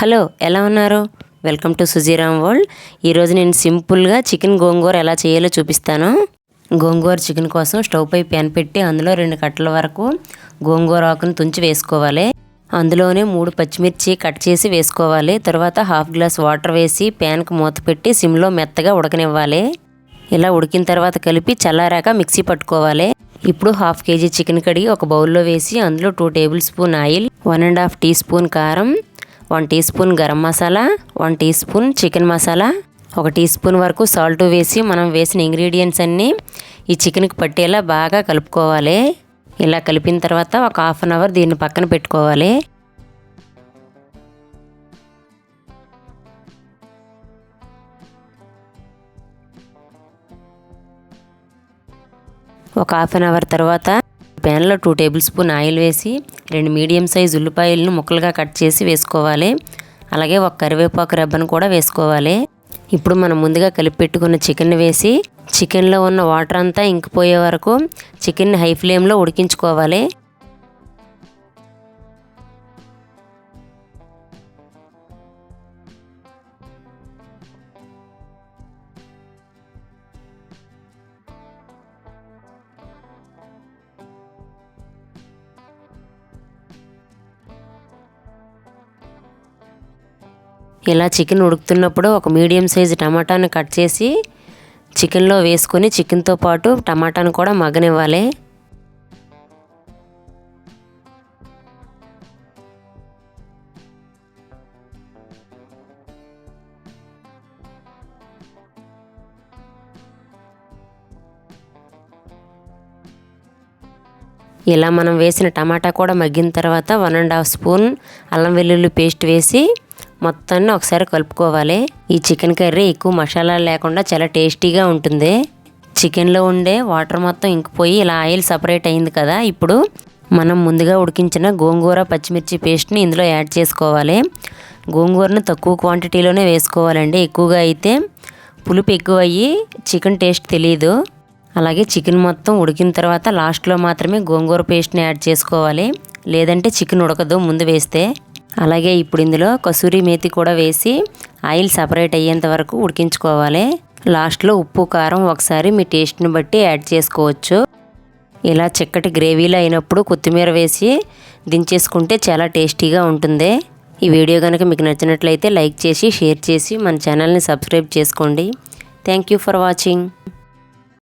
Hello ఎలా ఉన్నారు? Welcome to Sujiram world. ఈరోజు నేను సింపుల్గా చికెన్ గోంగూర ఎలా చేయాలో చూపిస్తాను. గోంగూర చికెన్ కోసం స్టవ్ పై ప్యాన్ పెట్టి అందులో రెండు కట్టల వరకు గోంగూర ఆకును తుంచి వేసుకోవాలి. అందులోనే మూడు పచ్చిమిర్చి కట్ చేసి వేసుకోవాలి. తర్వాత హాఫ్ గ్లాస్ వాటర్ వేసి ప్యాన్కి మూత పెట్టి సిమ్లో మెత్తగా ఉడకనివ్వాలి. ఇలా ఉడికిన తర్వాత కలిపి చల్లారాక మిక్సీ పట్టుకోవాలి. ఇప్పుడు హాఫ్ కేజీ చికెన్ కడిగి ఒక బౌల్లో వేసి అందులో two tablespoon oil one and half teaspoon కారం one teaspoon garam masala one teaspoon chicken masala ఒక టీ స్పూన్ వరకు సాల్ట్ వేసి మనం వేసిన ఇంగ్రీడియంట్స్ అన్నీ ఈ చికెన్కి పట్టేలా బాగా కలుపుకోవాలి. ఇలా కలిపిన తర్వాత ఒక హాఫ్ అన్ అవర్ దీన్ని పక్కన పెట్టుకోవాలి. ఒక హాఫ్ అన్ అవర్ తర్వాత ప్యాన్లో టూ టేబుల్ స్పూన్ ఆయిల్ వేసి రెండు మీడియం సైజ్ ఉల్లిపాయలను ముక్కలుగా కట్ చేసి వేసుకోవాలి. అలాగే ఒక కరివేపాకు రెబ్బను కూడా వేసుకోవాలి. ఇప్పుడు మనం ముందుగా కలిపి పెట్టుకున్న చికెన్ వేసి చికెన్లో ఉన్న వాటర్ అంతా ఇంకిపోయే వరకు చికెన్ని హై ఫ్లేమ్లో ఉడికించుకోవాలి. ఇలా చికెన్ ఉడుకుతున్నప్పుడు ఒక మీడియం సైజు టమాటాను కట్ చేసి చికెన్లో వేసుకొని చికెన్తో పాటు టమాటాను కూడా మగ్గనివ్వాలి. ఇలా మనం వేసిన టమాటా కూడా మగ్గిన తర్వాత వన్ అండ్ హాఫ్ స్పూన్ అల్లం వెల్లుల్లి పేస్ట్ వేసి మొత్తాన్ని ఒకసారి కలుపుకోవాలి. ఈ చికెన్ కర్రీ ఎక్కువ మసాలా లేకుండా చాలా టేస్టీగా ఉంటుంది. చికెన్లో ఉండే వాటర్ మొత్తం ఇంకిపోయి ఇలా ఆయిల్ సపరేట్ అయింది కదా. ఇప్పుడు మనం ముందుగా ఉడికించిన గోంగూర పచ్చిమిర్చి పేస్ట్ని ఇందులో యాడ్ చేసుకోవాలి. గోంగూరను తక్కువ క్వాంటిటీలోనే వేసుకోవాలండి. ఎక్కువగా అయితే పులుపు ఎక్కువ అయ్యి చికెన్ టేస్ట్ తెలియదు అలాగే చికెన్ మొత్తం ఉడికిన తర్వాత లాస్ట్లో మాత్రమే గోంగూర పేస్ట్ని యాడ్ చేసుకోవాలి. లేదంటే చికెన్ ఉడకదు ముందు వేస్తే. అలాగే ఇప్పుడు ఇందులో కసూరి మేతి కూడా వేసి ఆయిల్ సపరేట్ అయ్యేంత వరకు ఉడికించుకోవాలి. లాస్ట్లో ఉప్పు కారం ఒకసారి మీ టేస్ట్ని బట్టి యాడ్ చేసుకోవచ్చు. ఇలా చిక్కటి గ్రేవీలో అయినప్పుడు కొత్తిమీర వేసి దించేసుకుంటే చాలా టేస్టీగా ఉంటుంది. ఈ వీడియో కనుక మీకు నచ్చినట్లయితే లైక్ చేసి షేర్ చేసి మన ఛానల్ని సబ్స్క్రైబ్ చేసుకోండి. Thank you for watching.